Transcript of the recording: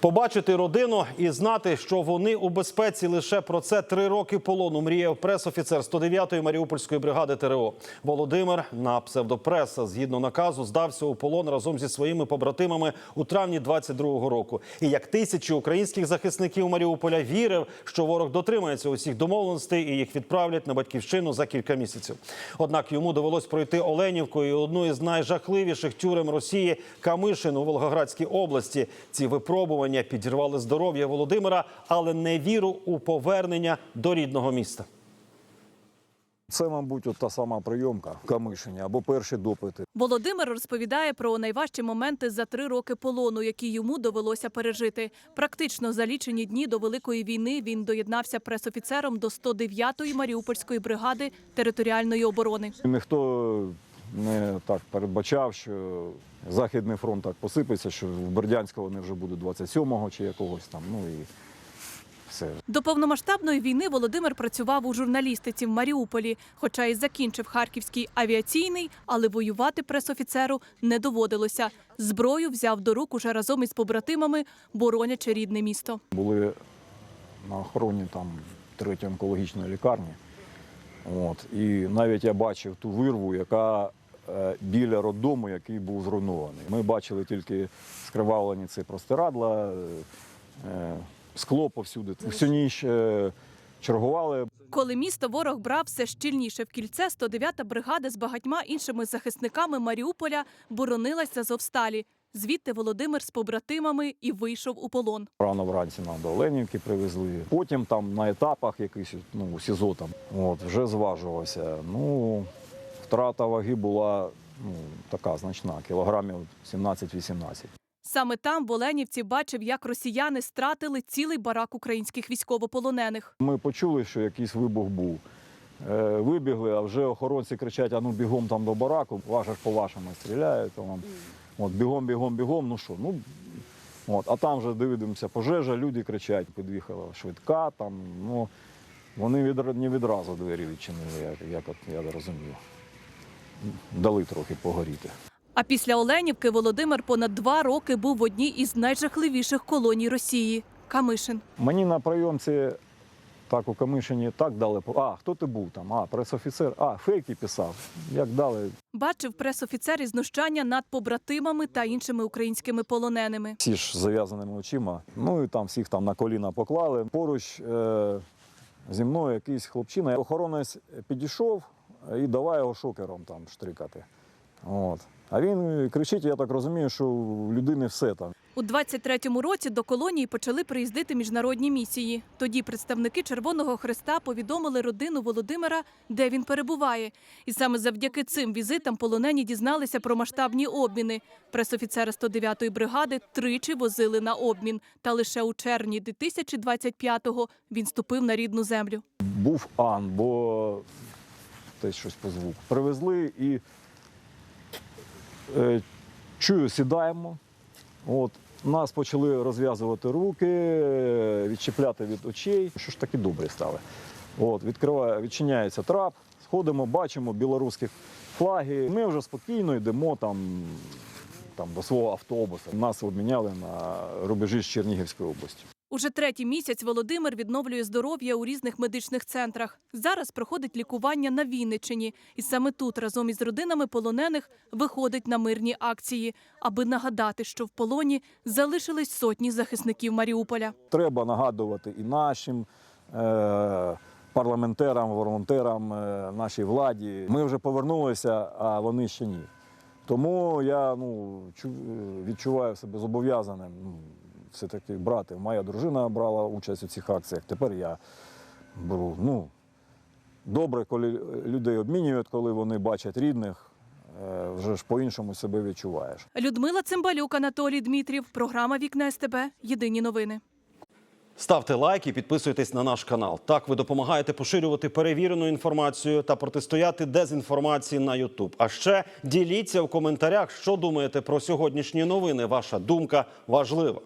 Побачити родину і знати, що вони у безпеці лише про це три роки полону. Мріяв пресофіцер 109-ї Маріупольської бригади ТРО Володимир на псевдопреса. Згідно наказу, здався у полон разом зі своїми побратимами у травні 22-го року. І як тисячі українських захисників Маріуполя вірив, що ворог дотримається усіх домовленостей і їх відправлять на батьківщину за кілька місяців. Однак йому довелось пройти Оленівку і одну із найжахливіших тюрем Росії Камишин у Волгоградській області. Ці випробування підірвали здоров'я Володимира, але не віру у повернення до рідного міста. Це, мабуть, от та сама прийомка в Камишині або перші допити. Володимир розповідає про найважчі моменти за три роки полону, які йому довелося пережити. Практично за лічені дні до великої війни він доєднався пресофіцером до 109-ї Маріупольської бригади територіальної оборони. Ніхто не так передбачав, що Західний фронт так посипеться, що в Бердянську вони вже будуть 27-го чи якогось там. Ну і все. До повномасштабної війни Володимир працював у журналістиці в Маріуполі, хоча і закінчив Харківський авіаційний, але воювати пресофіцеру не доводилося. Зброю взяв до рук уже разом із побратимами, боронячи рідне місто. Були на охороні там третьої онкологічної лікарні. От. І навіть я бачив ту вирву, яка біля роддому, який був зруйнований. Ми бачили тільки скривавлені ці простирадла, е, скло повсюди. Всю ніч е, чергували. Коли місто ворог брав все щільніше в кільце, 109-та бригада з багатьма іншими захисниками Маріуполя боронилась з Азовсталі. Звідти Володимир з побратимами і вийшов у полон. Рано вранці нам до Оленівки привезли. Потім там на етапах якийсь ну, СІЗО там, от, вже зважувався. Ну, втрата ваги була ну, така значна, кілограмів 17-18. Саме там в Оленівці бачив, як росіяни стратили цілий барак українських військовополонених. Ми почули, що якийсь вибух був. Е, вибігли, а вже охоронці кричать: а ну бігом там до бараку, ваша ж по вашому стріляють. От бігом, бігом, бігом. Ну що, ну от, а там вже дивимося, пожежа, люди кричать, під'їхала швидка. Там, ну, вони від, не відразу двері відчинили, як, як от я розумію. Дали трохи погоріти. А після Оленівки Володимир понад два роки був в одній із найжахливіших колоній Росії Камишин. Мені на прийомці так у Камишині так дали. А, хто ти був там? А, пресофіцер, а, фейки писав. Як дали, Бачив пресофіцер і знущання над побратимами та іншими українськими полоненими. всі ж з зав'язаними очима. Ну і там всіх там на коліна поклали. Поруч е- зі мною якийсь хлопчина. Охоронець підійшов і давай його шокером там штрикати. От. А він кричить, я так розумію, що в людини все там. У 23-му році до колонії почали приїздити міжнародні місії. Тоді представники Червоного Хреста повідомили родину Володимира, де він перебуває. І саме завдяки цим візитам полонені дізналися про масштабні обміни. Пресофіцера 109-ї бригади тричі возили на обмін. Та лише у червні 2025-го він ступив на рідну землю. Був Ан, бо десь щось по звуку. Привезли і е, чую, сідаємо. От, нас почали розв'язувати руки, відчіпляти від очей. Що ж таки добрі стали. От, відкриває, відчиняється трап, сходимо, бачимо білоруські флаги. Ми вже спокійно йдемо там, там до свого автобуса. Нас обміняли на рубежі з Чернігівської області. Уже третій місяць Володимир відновлює здоров'я у різних медичних центрах. Зараз проходить лікування на Вінниччині. І саме тут разом із родинами полонених виходить на мирні акції, аби нагадати, що в полоні залишились сотні захисників Маріуполя. треба нагадувати і нашим е, парламентерам, волонтерам, е, нашій владі. Ми вже повернулися, а вони ще ні. Тому я ну, відчуваю себе зобов'язаним ну, все-таки брати. Моя дружина брала участь у цих акціях, тепер я беру. Ну, добре, коли людей обмінюють, коли вони бачать рідних, е, вже ж по-іншому себе відчуваєш. Людмила Цимбалюк, Анатолій Дмитрів. Програма Вікна СТБ. Єдині новини. Ставте лайк і підписуйтесь на наш канал. Так ви допомагаєте поширювати перевірену інформацію та протистояти дезінформації на YouTube. А ще діліться в коментарях, що думаєте про сьогоднішні новини. Ваша думка важлива.